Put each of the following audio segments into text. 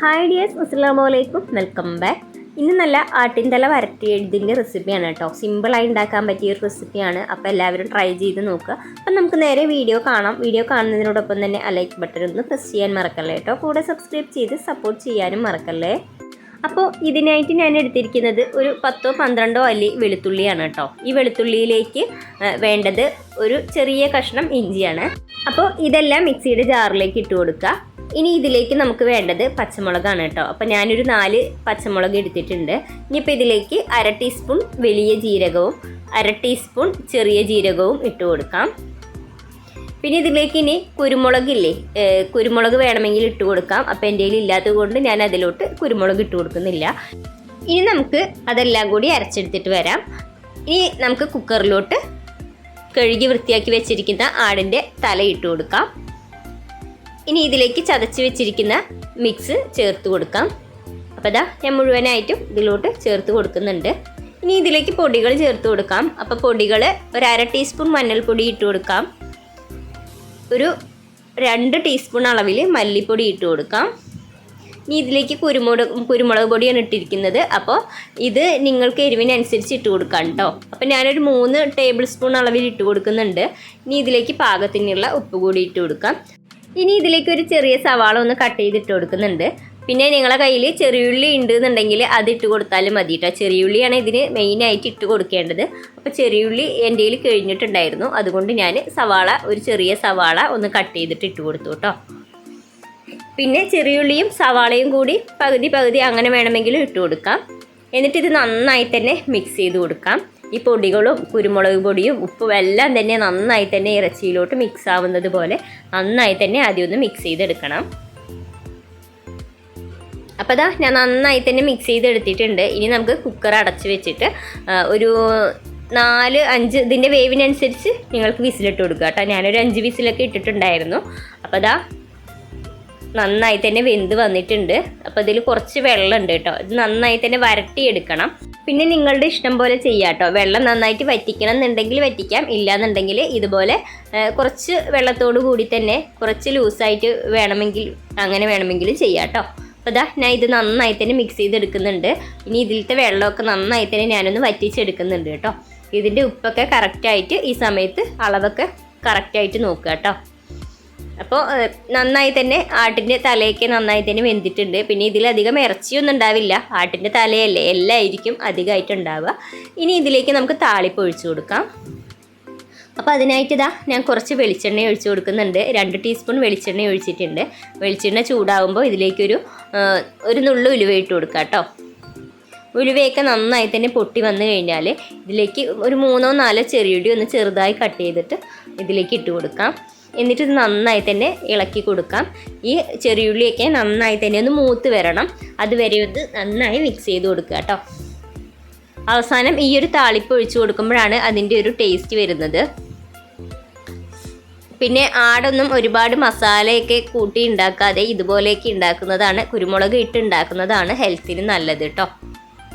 Hi dears അസ്സാം വലൈക്കും welcome back ഇന്ന് നല്ല ആട്ടിൻതല വരട്ടിയതിന്റെ റെസിപ്പിയാണ് കേട്ടോ. സിമ്പിളായി ഉണ്ടാക്കാൻ പറ്റിയ ഒരു റെസിപ്പിയാണ് അപ്പോൾ എല്ലാവരും ട്രൈ ചെയ്ത് നോക്കുക. അപ്പം നമുക്ക് നേരെ വീഡിയോ കാണാം. വീഡിയോ കാണുന്നതിനോടൊപ്പം തന്നെ ആ ലൈക്ക് ബട്ടൺ ഒന്ന് പ്രസ് ചെയ്യാൻ മറക്കല്ലേ കേട്ടോ. കൂടെ സബ്സ്ക്രൈബ് ചെയ്ത് സപ്പോർട്ട് ചെയ്യാനും മറക്കല്ലേ. അപ്പോൾ ഇതിനായിട്ട് ഞാൻ എടുത്തിരിക്കുന്നത് ഒരു പത്തോ പന്ത്രണ്ടോ അല്ലി വെളുത്തുള്ളിയാണ് കേട്ടോ. ഈ വെളുത്തുള്ളിയിലേക്ക് വേണ്ടത് ഒരു ചെറിയ കഷ്ണം ഇഞ്ചിയാണ്. അപ്പോൾ ഇതെല്ലാം മിക്സിയുടെ ജാറിലേക്ക് ഇട്ട് കൊടുക്കുക. ഇനി ഇതിലേക്ക് നമുക്ക് വേണ്ടത് പച്ചമുളകാണ് കേട്ടോ. അപ്പോൾ ഞാനൊരു നാല് പച്ചമുളക് എടുത്തിട്ടുണ്ട്. ഇനിയിപ്പോൾ ഇതിലേക്ക് അര ടീസ്പൂൺ വലിയ ജീരകവും അര ടീസ്പൂൺ ചെറിയ ജീരകവും ഇട്ട് കൊടുക്കാം. പിന്നെ ഇതിലേക്ക് ഇനി കുരുമുളകില്ലേ കുരുമുളക് വേണമെങ്കിൽ ഇട്ട് കൊടുക്കാം. അപ്പോൾ എന്റെ കയ്യിൽ ഇല്ലാത്തത് കൊണ്ട് ഞാൻ അതിലോട്ട് കുരുമുളക് ഇട്ട് കൊടുക്കുന്നില്ല. ഇനി നമുക്ക് അതെല്ലാം കൂടി അരച്ചെടുത്തിട്ട് വരാം. ഇനി നമുക്ക് കുക്കറിലോട്ട് കഴുകി വൃത്തിയാക്കി വെച്ചിരിക്കുന്ന ആടിന്റെ തല ഇട്ട് കൊടുക്കാം. ഇനി ഇതിലേക്ക് ചതച്ച് വെച്ചിരിക്കുന്ന മിക്സ് ചേർത്ത് കൊടുക്കാം. അപ്പോൾ ഇതാ ഞാൻ മുഴുവനായിട്ടും ഇതിലോട്ട് ചേർത്ത് കൊടുക്കുന്നുണ്ട്. ഇനി ഇതിലേക്ക് പൊടികൾ ചേർത്ത് കൊടുക്കാം. അപ്പോൾ പൊടികൾ ഒരു അര ടീസ്പൂൺ മഞ്ഞൾപ്പൊടി ഇട്ട് കൊടുക്കാം. ഒരു രണ്ട് ടീസ്പൂൺ അളവിൽ മല്ലിപ്പൊടി ഇട്ട് കൊടുക്കാം. ഇനി ഇതിലേക്ക് കുരുമുളക് കുരുമുളക് പൊടിയാണ് ഇട്ടിരിക്കുന്നത്. അപ്പോൾ ഇത് നിങ്ങൾക്ക് എരിവിനനുസരിച്ച് ഇട്ട് കൊടുക്കാം കേട്ടോ അപ്പോൾ ഞാനൊരു മൂന്ന് ടേബിൾ സ്പൂൺ അളവിൽ ഇട്ട് കൊടുക്കുന്നുണ്ട്. ഇനി ഇതിലേക്ക് പാകത്തിനുള്ള ഉപ്പ് കൂടി ഇട്ട് കൊടുക്കാം. ഇനി ഇതിലേക്ക് ഒരു ചെറിയ സവാള ഒന്ന് കട്ട് ചെയ്തിട്ട് കൊടുക്കുന്നുണ്ട്. പിന്നെ നിങ്ങളെ കയ്യിൽ ചെറിയുള്ളി ഉണ്ട് എന്നുണ്ടെങ്കിൽ അത് ഇട്ട് കൊടുത്താലും മതി കേട്ടോ ചെറിയുള്ളിയാണ് ഇതിന് മെയിനായിട്ട് ഇട്ട് കൊടുക്കേണ്ടത്. അപ്പോൾ ചെറിയുള്ളി എന്റെ കയ്യിൽ കഴിഞ്ഞിട്ടുണ്ടായിരുന്നു. അതുകൊണ്ട് ഞാൻ സവാള ഒരു ചെറിയ സവാള ഒന്ന് കട്ട് ചെയ്തിട്ട് ഇട്ട് കൊടുത്തു കേട്ടോ പിന്നെ ചെറിയുള്ളിയും സവാളയും കൂടി പകുതി പകുതി അങ്ങനെ വേണമെങ്കിലും ഇട്ട് കൊടുക്കാം. എന്നിട്ട് ഇത് നന്നായി തന്നെ മിക്സ് ചെയ്ത് കൊടുക്കാം. ഈ പൊടികളും കുരുമുളക് പൊടിയും ഉപ്പും എല്ലാം തന്നെ നന്നായി തന്നെ ഇറച്ചിയിലോട്ട് മിക്സ് ആവുന്നത് പോലെ നന്നായി തന്നെ ആദ്യം ഒന്ന് മിക്സ് ചെയ്തെടുക്കണം. അപ്പോൾ അതാ ഞാൻ നന്നായി തന്നെ മിക്സ് ചെയ്തെടുത്തിട്ടുണ്ട്. ഇനി നമുക്ക് കുക്കർ അടച്ച് വെച്ചിട്ട് ഒരു നാല് അഞ്ച് ഇതിന്റെ വേവിനനുസരിച്ച് നിങ്ങൾക്ക് വിസിലിട്ട് കൊടുക്കുക കേട്ടോ. ഞാനൊരു അഞ്ച് വിസിലൊക്കെ ഇട്ടിട്ടുണ്ടായിരുന്നു. അപ്പോൾ അതാ നന്നായി തന്നെ വെന്ത് വന്നിട്ടുണ്ട്. അപ്പോൾ ഇതിൽ കുറച്ച് വെള്ളം ഉണ്ട് കേട്ടോ. ഇത് നന്നായി തന്നെ വരട്ടിയെടുക്കണം. പിന്നെ നിങ്ങളുടെ ഇഷ്ടം പോലെ ചെയ്യാട്ടോ. വെള്ളം നന്നായിട്ട് വറ്റിക്കണം എന്നുണ്ടെങ്കിൽ വറ്റിക്കാം. ഇല്ലാന്നുണ്ടെങ്കിൽ ഇതുപോലെ കുറച്ച് വെള്ളത്തോട് കൂടി തന്നെ കുറച്ച് ലൂസായിട്ട് വേണമെങ്കിൽ അങ്ങനെ വേണമെങ്കിൽ ചെയ്യാട്ടോ. അപ്പോൾ ഇതാ ഞാൻ ഇത് നന്നായി തന്നെ മിക്സ് ചെയ്തെടുക്കുന്നുണ്ട്. ഇനി ഇതിലത്തെ വെള്ളമൊക്കെ നന്നായി തന്നെ ഞാനൊന്ന് വറ്റിച്ചെടുക്കുന്നുണ്ട് കേട്ടോ. ഇതിന്റെ ഉപ്പൊക്കെ കറക്റ്റായിട്ട് ഈ സമയത്ത് അളവൊക്കെ കറക്റ്റായിട്ട് നോക്കുക കേട്ടോ. അപ്പോൾ നന്നായി തന്നെ ആട്ടിന്റെ തലയൊക്കെ നന്നായി തന്നെ വെന്തിട്ടുണ്ട്. പിന്നെ ഇതിലധികം ഇറച്ചിയൊന്നും ഉണ്ടാവില്ല. ആട്ടിന്റെ തലയല്ലേ എല്ലായിരിക്കും അധികമായിട്ട് ഉണ്ടാവുക ഇനി ഇതിലേക്ക് നമുക്ക് താളിപ്പ് ഒഴിച്ചു കൊടുക്കാം. അപ്പോൾ അതിനായിട്ട് ഇതാ ഞാൻ കുറച്ച് വെളിച്ചെണ്ണ ഒഴിച്ചു കൊടുക്കുന്നുണ്ട്. രണ്ട് ടീസ്പൂൺ വെളിച്ചെണ്ണ ഒഴിച്ചിട്ടുണ്ട്. വെളിച്ചെണ്ണ ചൂടാകുമ്പോൾ ഇതിലേക്കൊരു ഒരു നുള്ളു ഉലുവ ഇട്ട് കൊടുക്കാം കേട്ടോ. ഉലുവയൊക്കെ നന്നായി തന്നെ പൊട്ടി വന്നു കഴിഞ്ഞാൽ ഇതിലേക്ക് ഒരു മൂന്നോ നാലോ ചെറിയടി ഒന്ന് ചെറുതായി കട്ട് ചെയ്തിട്ട് ഇതിലേക്ക് ഇട്ട് കൊടുക്കാം. എന്നിട്ട് ഇത് നന്നായി തന്നെ ഇളക്കി കൊടുക്കാം. ഈ ചെറിയുള്ളിയൊക്കെ നന്നായി തന്നെ ഒന്ന് മൂത്ത് വരണം. അതുവരെ ഇത് നന്നായി മിക്സ് ചെയ്ത് കൊടുക്കുക കേട്ടോ. അവസാനം ഈ ഒരു താളിപ്പ് ഒഴിച്ചു കൊടുക്കുമ്പോഴാണ് അതിന്റെ ഒരു ടേസ്റ്റ് വരുന്നത്. പിന്നെ ആടൊന്നും ഒരുപാട് മസാലയൊക്കെ കൂട്ടി ഉണ്ടാക്കാതെ ഇതുപോലെയൊക്കെ ഉണ്ടാക്കുന്നതാണ് കുരുമുളക് ഇട്ട് ഉണ്ടാക്കുന്നതാണ് ഹെൽത്തിന് നല്ലത് കേട്ടോ.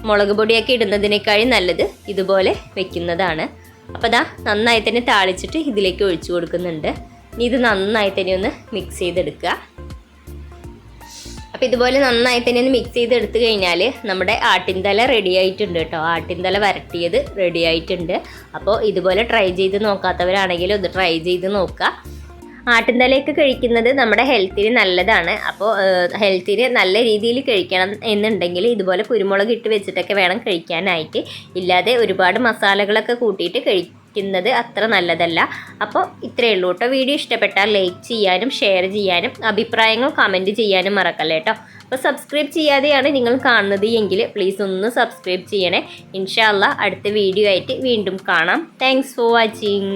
മുളക് പൊടിയൊക്കെ ഇടുന്നതിനേക്കാളും നല്ലത് ഇതുപോലെ വെക്കുന്നതാണ്. അപ്പോൾ ദാ നന്നായി തന്നെ താളിച്ചിട്ട് ഇതിലേക്ക് ഒഴിച്ചു കൊടുക്കുന്നുണ്ട്. ഇനി ഇത് നന്നായി തന്നെ ഒന്ന് മിക്സ് ചെയ്തെടുക്കുക. അപ്പോൾ ഇതുപോലെ നന്നായി തന്നെ ഒന്ന് മിക്സ് ചെയ്തെടുത്തു കഴിഞ്ഞാൽ നമ്മുടെ ആട്ടിൻതല റെഡി ആയിട്ടുണ്ട് കേട്ടോ. ആട്ടിൻതല വരട്ടിയത് റെഡി ആയിട്ടുണ്ട്. അപ്പോൾ ഇതുപോലെ ട്രൈ ചെയ്ത് നോക്കാത്തവരാണെങ്കിൽ ഒന്ന് ട്രൈ ചെയ്ത് നോക്കുക. ആട്ടിൻതലയൊക്കെ കഴിക്കുന്നത് നമ്മുടെ ഹെൽത്തിന് നല്ലതാണ്. അപ്പോൾ ഹെൽത്തിന് നല്ല രീതിയിൽ കഴിക്കണം എന്നുണ്ടെങ്കിൽ ഇതുപോലെ കുരുമുളക് ഇട്ട് വെച്ചിട്ടൊക്കെ വേണം കഴിക്കാനായിട്ട്. ഇല്ലാതെ ഒരുപാട് മസാലകളൊക്കെ കൂട്ടിയിട്ട് കഴിക്കുന്നത് അത്ര നല്ലതല്ല. അപ്പോൾ ഇത്രയേ ഉള്ളൂ കേട്ടോ. വീഡിയോ ഇഷ്ടപ്പെട്ടാൽ ലൈക്ക് ചെയ്യാനും ഷെയർ ചെയ്യാനും അഭിപ്രായങ്ങൾ കമന്റ് ചെയ്യാനും മറക്കല്ലേ കേട്ടോ. അപ്പോൾ സബ്സ്ക്രൈബ് ചെയ്യാതെയാണ് നിങ്ങൾ കാണുന്നത് എങ്കിൽ പ്ലീസ് ഒന്ന് സബ്സ്ക്രൈബ് ചെയ്യണേ. ഇൻഷാല്ല അടുത്ത വീഡിയോ ആയിട്ട് വീണ്ടും കാണാം. Thanks for watching